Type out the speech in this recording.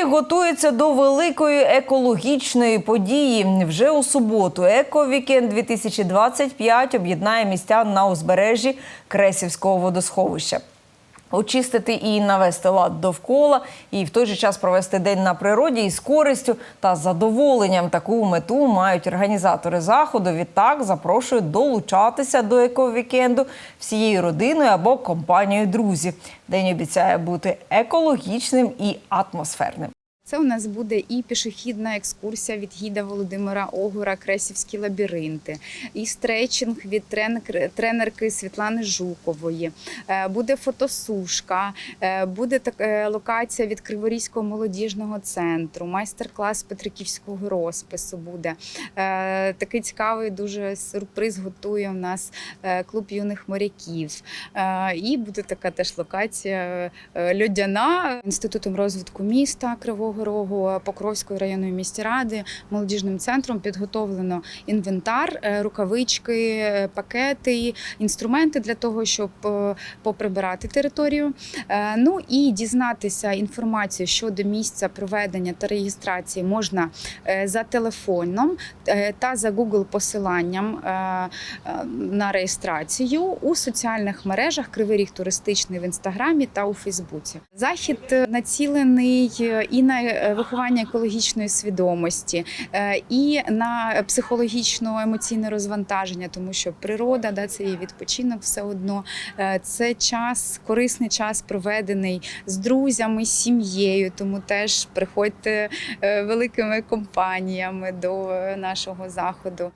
Ріг готується до великої екологічної події. Вже у суботу ековікенд 2025 об'єднає містян на узбережжі Кресівського водосховища. Очистити і навести лад довкола, і в той же час провести день на природі із користю та задоволенням. Таку мету мають організатори заходу. Відтак запрошують долучатися до ековікенду всією родиною або компанією друзів. День обіцяє бути екологічним і атмосферним. Це у нас буде і пішохідна екскурсія від гіда Володимира Огура, Кресівські лабіринти, і стретчинг від тренерки Світлани Жукової. Е, Буде фотосушка, е, буде е, локація від Криворізького молодіжного центру, майстер-клас Петриківського розпису буде. Такий цікавий дуже сюрприз готує у нас клуб юних моряків. І буде така теж локація льодяна інститутом розвитку міста Кривого Рогу, Покровської районної міськради, молодіжним центром підготовлено інвентар, е, рукавички, е, пакети, інструменти для того, щоб е, поприбирати територію. Ну і дізнатися інформацію щодо місця проведення та реєстрації можна за телефоном та за Google посиланням на реєстрацію у соціальних мережах Кривий Ріг туристичний в інстаграмі та у Фейсбуці. Захід націлений і на виховання екологічної свідомості, е, і на психологічно-емоційне розвантаження, тому що природа, да, це і відпочинок все одно. Е, Це час, корисний час проведений з друзями, з сім'єю. Тому теж приходьте е, великими компаніями до е, нашого заходу.